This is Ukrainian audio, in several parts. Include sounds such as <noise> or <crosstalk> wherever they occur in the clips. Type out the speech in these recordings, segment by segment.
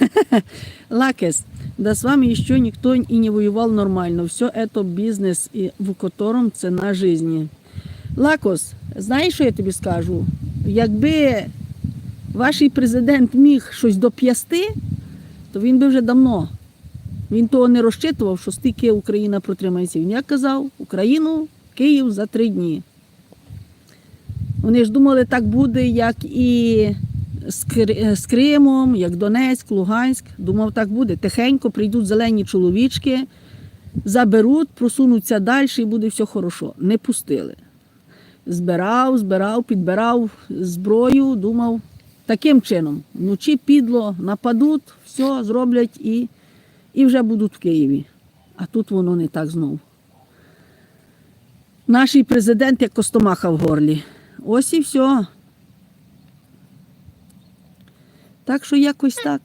<laughs> Лакес, да с вами еще никто и не воевал нормально. Все это бизнес, и в котором цена жизни. Лакос, знаєш, що я тобі скажу? Якби ваш президент міг щось доп'ясти, то він би вже давно. Він того не розчитував, що стільки Україна протримається. Він як казав, Україну, Київ за три дні. Вони ж думали, так буде, як і з Кримом, як Донецьк, Луганськ. Думав, так буде. Тихенько прийдуть зелені чоловічки, заберуть, просунуться далі і буде все хорошо. Не пустили. Збирав, збирав, підбирав зброю, думав, таким чином. Вночі підло нападуть, все зроблять і, і вже будуть в Києві. А тут воно не так знову. Наш президент як костомаха в горлі. Ось і все. Так що якось так.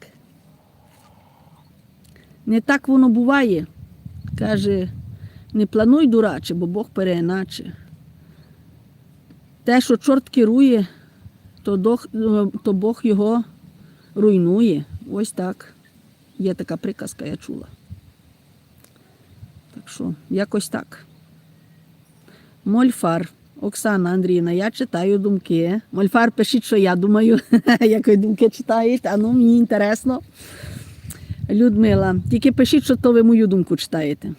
Не так воно буває. Каже, не плануй дураче, бо Бог переіначе. Те, що чорт керує, то Бог його руйнує. Ось так. Є така приказка, я чула. Так що, якось так. Мольфар. Оксана Андріївна, я читаю думки. Мольфар, пишіть, що я думаю, <laughs> як ви думки читаєте. А ну, мені інтересно. Людмила, тільки пишіть, що то ви мою думку читаєте.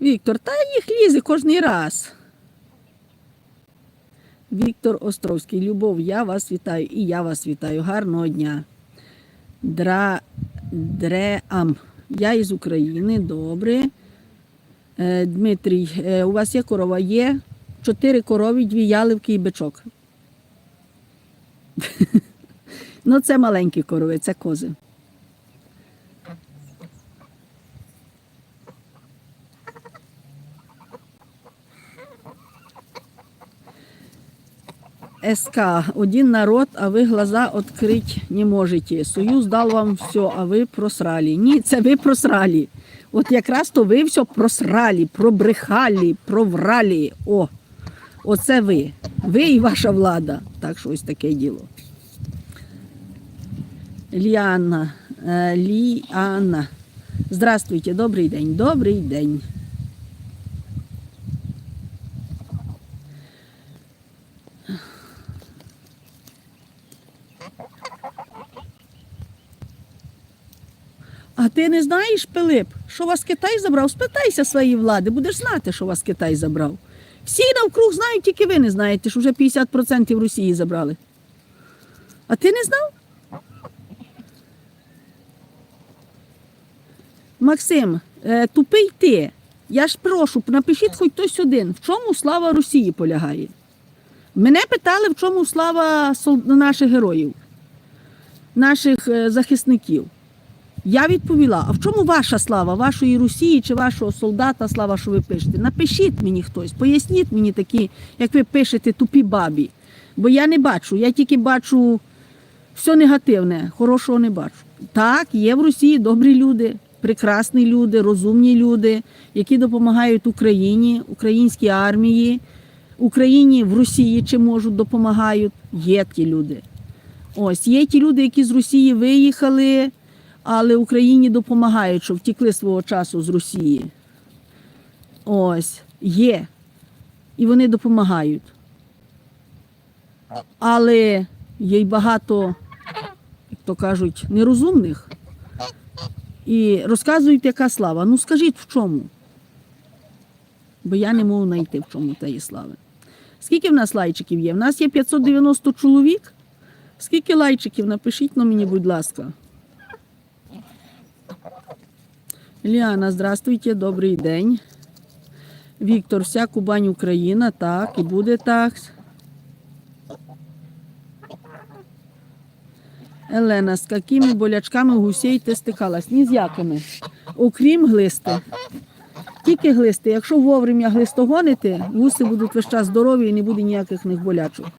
Віктор, та їх лізе кожний раз. Віктор Островський, Любов, я вас вітаю і я вас вітаю. Гарного дня. Дра... Дреам. Я із України, добре. Е, Дмитрій, е, у вас є корова? Є. Чотири корові, дві яливки і бичок. <laughs> ну, це маленькі корови, це кози. СК. Один народ, а ви глаза открыть не можете. Союз дал вам все, а ви просрали. Ні, це ви просрали. От якраз то ви все просрали, пробрехали, проврали. О, оце ви. Ви і ваша влада. Так що ось таке діло. Ліана, е, Ліана. Здравствуйте, добрий день, добрий день. Ти не знаєш, Пилип, що вас Китай забрав? Спитайся своєї влади, будеш знати, що вас Китай забрав. Всі навкруг знають, тільки ви не знаєте, що вже 50% Росії забрали. А ти не знав? Максим, е, тупий ти. Я ж прошу, напишіть хоч хтось один, в чому слава Росії полягає. Мене питали, в чому слава наших героїв, наших е, захисників. Я відповіла: а в чому ваша слава, вашої Росії чи вашого солдата слава, що ви пишете? Напишіть мені хтось, поясніть мені такі, як ви пишете, тупі бабі. Бо я не бачу, я тільки бачу все негативне, хорошого не бачу. Так, є в Росії добрі люди, прекрасні люди, розумні люди, які допомагають Україні, українській армії, Україні в Росії чи можуть допомагають. Є ті люди. Ось є ті люди, які з Росії виїхали, але Україні допомагають, що втікли свого часу з Росії. Ось є. І вони допомагають. Але є й багато, як то кажуть, нерозумних. І розказують, яка слава. Ну скажіть в чому? Бо я не можу знайти, в чому тієї слави. Скільки в нас лайчиків є? В нас є 590 чоловік. Скільки лайчиків? Напишіть на мені, будь ласка. Ліана, здравствуйте, добрий день. Віктор, вся Кубань Україна, так, і буде так. Елена, з якими болячками гусей ти стикалась? Ні з якими. Окрім глисти. Тільки глисти. Якщо вовремя глистогонити, гуси будуть весь час здорові і не буде ніяких них болячок.